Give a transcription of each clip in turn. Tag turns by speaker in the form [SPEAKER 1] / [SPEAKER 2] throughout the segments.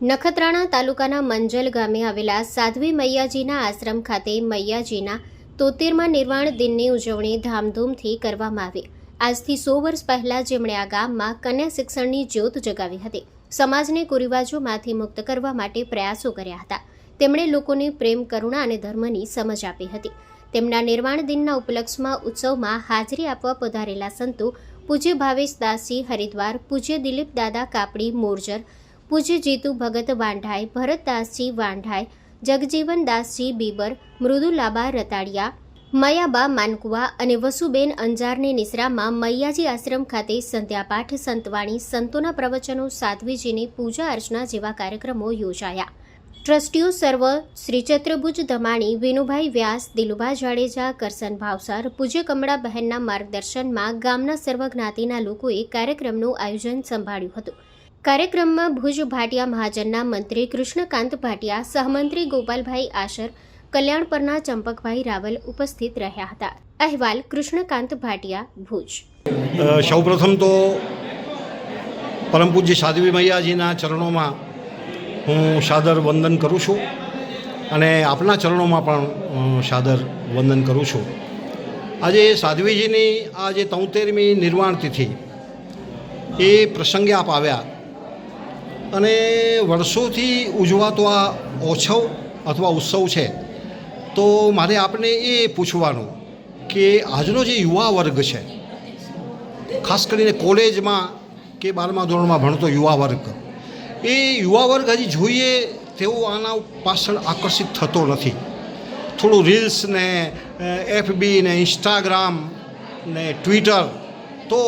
[SPEAKER 1] નખત્રાણા તાલુકાના મંજલ ગામે આવેલા સાધ્વી મૈયાજીના આશ્રમ ખાતે મૈયાજીના તોતેરમાં નિર્વાણ દિનની ઉજવણી ધામધૂમથી કરવામાં આવી. આજથી સો વર્ષ પહેલા જેમણે આ ગામમાં કન્યા શિક્ષણની જ્યોત જગાવી હતી. સમાજને કુરિવાજોમાંથી મુક્ત કરવા માટે પ્રયાસો કર્યા હતા. તેમણે લોકોને પ્રેમ, કરુણા અને ધર્મની સમજ આપી હતી. તેમના નિર્વાણ દિનના ઉપલક્ષમાં ઉત્સવમાં હાજરી આપવા પધારેલા સંતો પૂજ્ય ભાવેશ દાસજી હરિદ્વાર, પૂજ્ય દિલીપ દાદા કાપડી, મોરજર પૂજ્ય જીતુ ભગત વાંઢાઈ ભરતદાસજી વાંઢાઈ જગજીવનદાસજી બીબર, મૃદુલાબા રતાડિયા, મયાબા માનકુવા અને વસુબેન અંજારની નિસરામાં મૈયાજી આશ્રમ ખાતે સંધ્યાપાઠ, સંતવાણી, સંતોના પ્રવચનો, સાધ્વીજીની પૂજા અર્ચના જેવા કાર્યક્રમો યોજાયા. ટ્રસ્ટીઓ સર્વ, શ્રી ચત્રભુજ ધમાણી, વિનુભાઈ વ્યાસ, દિલુભા જાડેજા કરસન ભાવસાર, પૂજ્ય કમળા બહેનના માર્ગદર્શનમાં ગામના સર્વ જ્ઞાતિના લોકોએ કાર્યક્રમનું આયોજન સંભાળ્યું હતું. કાર્યક્રમમાં ભુજ ભાટિયા મહાજનના મંત્રી કૃષ્ણકાંત ભાટિયા, સહમંત્રી ગોપાલભાઈ આશર, કલ્યાણ પરના ચંપકભાઈ રાવલ ઉપસ્થિત રહ્યા હતા. અહેવાલ કૃષ્ણકાંત ભાટિયા, ભુજ.
[SPEAKER 2] સૌપ્રથમ તો પરમ પૂજ્ય સાધ્વી મૈયાજીના ચરણોમાં હું સાદર વંદન કરું છું અને આપના ચરણોમાં પણ સાદર વંદન કરું છું. આજે સાધ્વીજીની આ જે તોતેરમી નિર્વાણ તિથિ, એ પ્રસંગે આપ આવ્યા. અને વર્ષોથી ઉજવાતો આ ઓછવ અથવા ઉત્સવ છે. તો મારે આપને એ પૂછવાનું કે આજનો જે યુવા વર્ગ છે, ખાસ કરીને કોલેજમાં કે બારમા ધોરણમાં ભણતો યુવા વર્ગ, એ યુવા વર્ગ હજી જોઈએ તેવો આના પાછળ આકર્ષિત થતો નથી. થોડું રીલ્સ ને એફબી ને ઇન્સ્ટાગ્રામ ને ટ્વિટર તો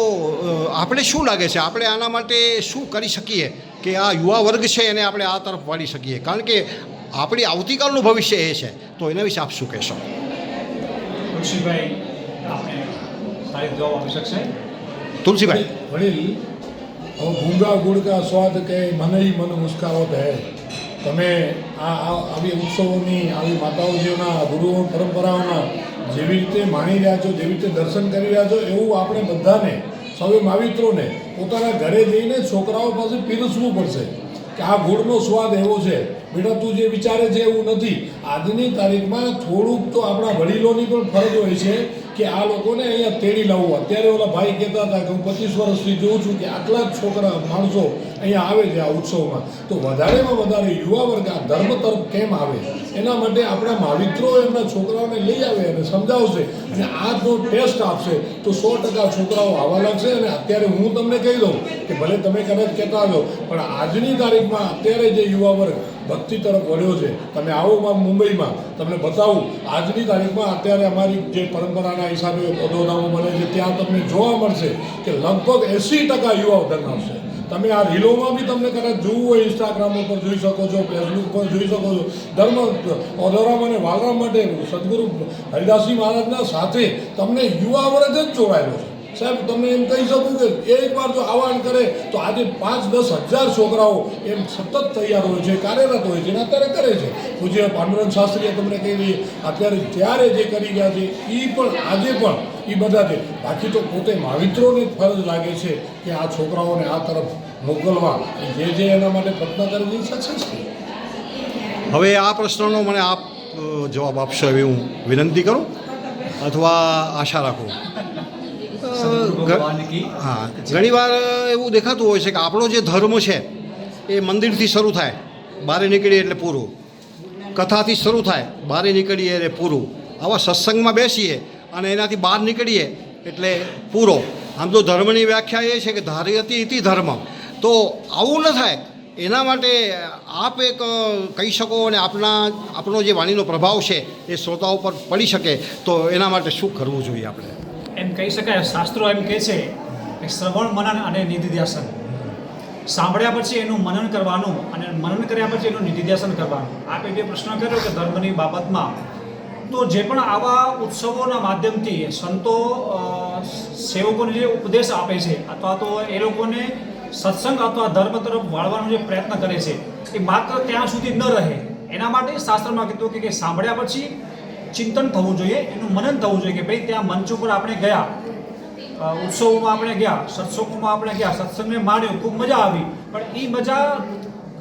[SPEAKER 2] આપણે શું લાગે છે? આપણે આના માટે શું કરી શકીએ? કે આ યુવા વર્ગ છે એને આપણે આ તરફ વાળી શકીએ. કારણ કે આપણી આવતીકાલનું ભવિષ્ય એ છે. તો એના વિશે આપ શું કહેશો?
[SPEAKER 3] તુલસીભાઈ
[SPEAKER 4] વડીલ હવે ગુડકા ગુડ સ્વાદ કે મને મન મુસ્કાવત હે. તમે આ આ- આવી ઉત્સવોની આવી માતાઓજીઓના ગુરુઓ પરંપરાઓના જેવી રીતે માણી રહ્યા છો જેવી રીતે દર્શન કરી રહ્યા છો એવું આપણે બધાને સૌએ માવિત્રોને પોતાના ઘરે જઈને છોકરાઓ પાસે પીરસવું પડશે કે આ ગુડનો સ્વાદ એવો છે. બેટા, તું જે વિચારે છે એવું નથી. આજની તારીખમાં થોડુંક તો આપણા વડીલોની પણ ફરજ હોય છે. કે આ લોકોને અહીંયા તેડી લાવવું. અત્યારે ઓલા ભાઈ કહેતા હતા કે હું પચીસ વર્ષથી જોઉં છું કે આટલા જ છોકરા, માણસો અહીંયા આવે છે આ ઉત્સવમાં. તો વધારેમાં વધારે યુવા વર્ગ આ ધર્મ તરફ કેમ આવે? એના માટે આપણા મહાવિત્રો એમના છોકરાઓને લઈ આવે અને સમજાવશે અને આ જો ટેસ્ટ આપશે તો સો ટકા છોકરાઓ આવવા લાગશે અને અત્યારે હું તમને કહી દઉં કે ભલે તમે કદાચ કહેતા આવ્યો પણ આજની તારીખમાં અત્યારે જે યુવા વર્ગ ભક્તિ તરફ વળ્યો છે. તમે આવો મુંબઈમાં. તમને બતાવું, આજની તારીખમાં અત્યારે અમારી જે પરંપરાના હિસાબે પદોનામો બને છે, ત્યાં તમને જોવા મળશે કે લગભગ એંસી ટકા યુવાઓ ધરાવશે તમે આ રીલોમાં બી તમને કદાચ જોવું હોય ઇન્સ્ટાગ્રામ ઉપર જોઈ શકો છો ફેસબુક પર જોઈ શકો છો. ધર્મ, ઓધોરામ અને વાલરામ માટે સદગુરુ હરિદાસજી મહારાજના સાથે તમને યુવા વર્ગ જ જોડાયેલો છે. સાહેબ, તમે એમ કહી શકું કે એકવાર જો આહવાન કરે, તો આજે પાંચ દસ હજાર છોકરાઓ એમ સતત તૈયાર હોય છે, કાર્યરત હોય છે અને અત્યારે કરે છે. પૂજ્ય પાંડુરંગ શાસ્ત્રીએ તમને કહી અત્યારે ત્યારે જે કરી ગયા છે એ પણ આજે પણ એ બધા છે. બાકી તો પોતે માવિત્રોને ફરજ લાગે છે કે આ છોકરાઓને આ તરફ મોકલવા. જે જે એના માટે પ્રયત્ન કરે છે સક્સેસ થઈ
[SPEAKER 2] હવે આ પ્રશ્નનો મને આપ જવાબ આપશો એવી હું વિનંતી કરું, અથવા આશા રાખું અ,
[SPEAKER 3] સદગુરુ
[SPEAKER 2] ઘ-
[SPEAKER 3] ભગવાન કી
[SPEAKER 2] હા, ઘણીવાર એવું દેખાતું હોય છે કે આપણો જે ધર્મ છે એ મંદિરથી શરૂ થાય બહાર નીકળીએ એટલે પૂરું. કથાથી શરૂ થાય બહાર નીકળીએ એટલે પૂરું. આવા સત્સંગમાં બેસીએ અને એનાથી બહાર નીકળીએ એટલે પૂરો. આમ તો ધર્મની વ્યાખ્યા એ છે કે ધાર્યતિ ઇતિ ધર્મ. તો આવું ન થાય. એના માટે આપ એક કહી શકો અને આપના, આપણો જે વાણીનો પ્રભાવ છે એ શ્રોતાઓ પર પડી શકે. તો એના માટે શું કરવું જોઈએ આપણે?
[SPEAKER 3] એમ કહી શકાય, શાસ્ત્રો એમ કહે છે કે શ્રવણ, મનન અને નિધિધ્યાસન. સાંભળ્યા પછી એનું મનન કરવાનું અને મનન કર્યા પછી એનું નિધિધ્યાસન કરવાનું. આપે જે પ્રશ્ન કર્યો કે ધર્મની બાબતમાં, તો જે પણ આવા ઉત્સવોના માધ્યમથી સંતો સેવકોને જે ઉપદેશ આપે છે, અથવા તો એ લોકોને સત્સંગ અથવા ધર્મ તરફ વાળવાનો જે પ્રયત્ન કરે છે, એ માત્ર ત્યાં સુધી ન રહે. એના માટે શાસ્ત્રમાં કીધું કે- સાંભળ્યા પછી ચિંતન થવું જોઈએ, એનું મનન થવું જોઈએ કે ભાઈ ત્યાં મંચ ઉપર આપણે ગયા. ઉત્સવોમાં આપણે ગયા, સત્સંગોમાં આપણે ગયા, સત્સંગને માણ્યો, ખૂબ મજા આવી. પણ એ મજા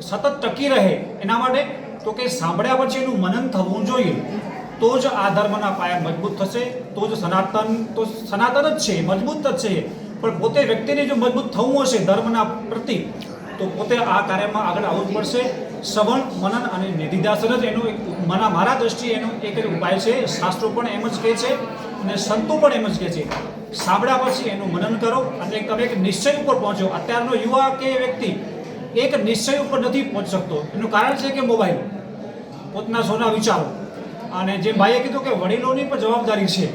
[SPEAKER 3] સતત ટકી રહે એના માટે તો કે સાંભળ્યા પછી એનું મનન થવું જોઈએ. તો જ આ ધર્મના પાયા મજબૂત થશે, તો જ સનાતન, તો સનાતન જ છે, મજબૂત જ છે. પણ પોતે વ્યક્તિને જો મજબૂત થવું હશે ધર્મના પ્રતિ, તો પોતે આ કાર્યમાં આગળ આવવું પડશે. શ્રવણ મનન અને નિધિધ્યાસન જ એનું એક મના મારા દ્રષ્ટિએ એનો એક ઉપાય છે. શાસ્ત્રો પણ એમ જ કહે છે અને સંતો પણ એમ જ કહે છે. સાંભળ્યા પછી એનું મનન કરો અને તમે એક નિશ્ચય ઉપર પહોંચો. અત્યારનો યુવા કે વ્યક્તિ એક નિશ્ચય ઉપર નથી પહોંચી શકતો. એનું કારણ છે કે મોબાઈલ, પોતાના સોના વિચારો. અને જે ભાઈએ કીધું કે વડીલોની પણ જવાબદારી છે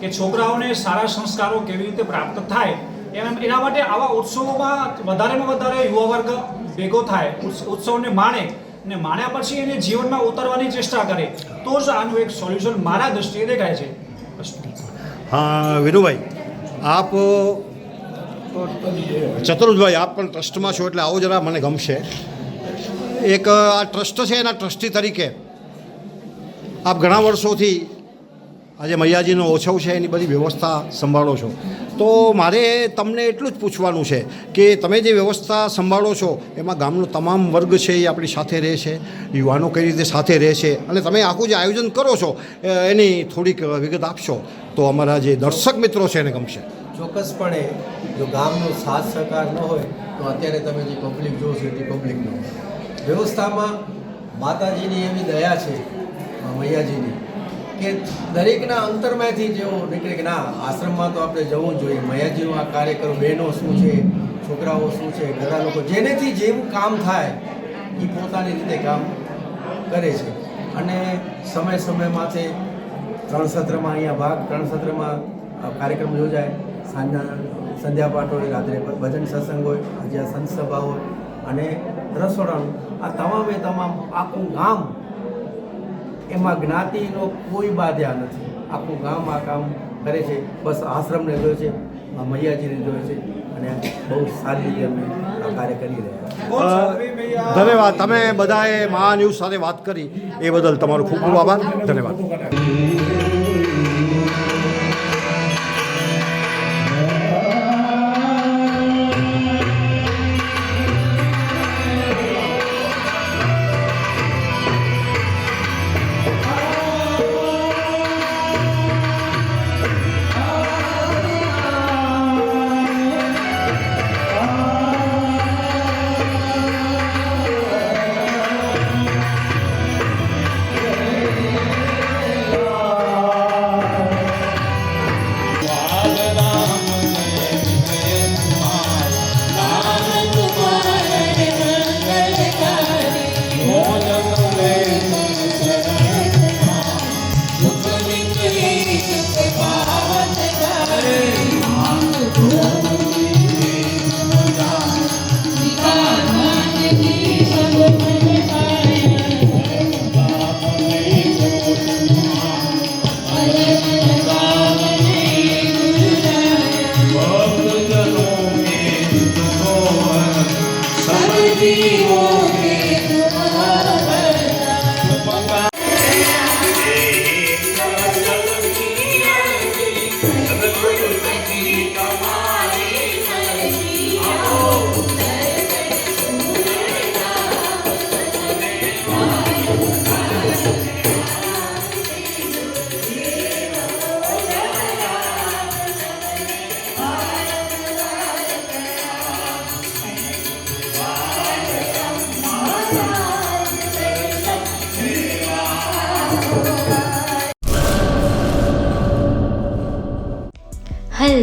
[SPEAKER 3] કે છોકરાઓને સારા સંસ્કારો કેવી રીતે પ્રાપ્ત થાય એના માટે આવા ઉત્સવોમાં વધારેમાં વધારે યુવા વર્ગ ભેગો થાય ઉત્સવને માણે અને માણ્યા પછી એને જીવનમાં ઉતારવાની ચેષ્ટા કરે, તો જ આનું એક સોલ્યુશન મારા દ્રષ્ટિએ દેખાય છે.
[SPEAKER 2] હા, વિનુભાઈ, આપ, ચતુર્થભાઈ, આપ પણ ટ્રસ્ટમાં છો એટલે આવો જરા મને ગમશે. એક આ ટ્રસ્ટ છે એના ટ્રસ્ટી તરીકે. આપ ઘણા વર્ષોથી આજે મૈયાજીનો ઓછવ છે, એની બધી વ્યવસ્થા સંભાળો છો. તો મારે તમને એટલું જ પૂછવાનું છે કે તમે જે વ્યવસ્થા સંભાળો છો, એમાં ગામનો તમામ વર્ગ છે એ આપણી સાથે રહે છે, યુવાનો કઈ રીતે સાથે રહે છે, અને તમે આખું જે આયોજન કરો છો એની થોડીક વિગત આપશો? તો અમારા જે દર્શક મિત્રો છે એને ગમશે.
[SPEAKER 5] ચોક્કસપણે, જો ગામનો સાથ સહકાર ન હોય, તો અત્યારે તમે જે પબ્લિક જોવો છો તે પબ્લિક ન વ્યવસ્થામાં માતાજીની એવી દયા છે મૈયાજીની. કે દરેકના અંતરમાંથી જેવો નીકળે કે ના, આશ્રમમાં તો આપણે જવું જોઈએ. મયાજીનો આ કાર્યક્રમ બહેનો શું છે, છોકરાઓ શું છે, બધા લોકો જેનેથી જેવું કામ થાય એ પોતાની રીતે કામ કરે છે. અને સમય સમય માથે ત્રણ સત્રમાં અહીંયા ભાગ, ત્રણ સત્રમાં કાર્યક્રમ યોજાય. સાંજના સંધ્યાપાઠ હોય, રાત્રે ભજન સત્સંગ હોય, આજે આ સંત સભા હોય. અને રસોડાનું આ તમામે તમામ આખું ગામ એમાં જ્ઞાતિનો કોઈ બાધ્યા નથી. આખું ગામ આ કામ કરે છે. બસ આશ્રમને જોયો છે. મૈયાજીને જોયો છે. અને બહુ સારી રીતે અમે આ કાર્ય કરી રહ્યા
[SPEAKER 2] ધન્યવાદ. તમે બધાએ મહા ન્યૂઝ સાથે વાત કરી. એ બદલ તમારો ખૂબ ખૂબ આભાર. ધન્યવાદ. Boom.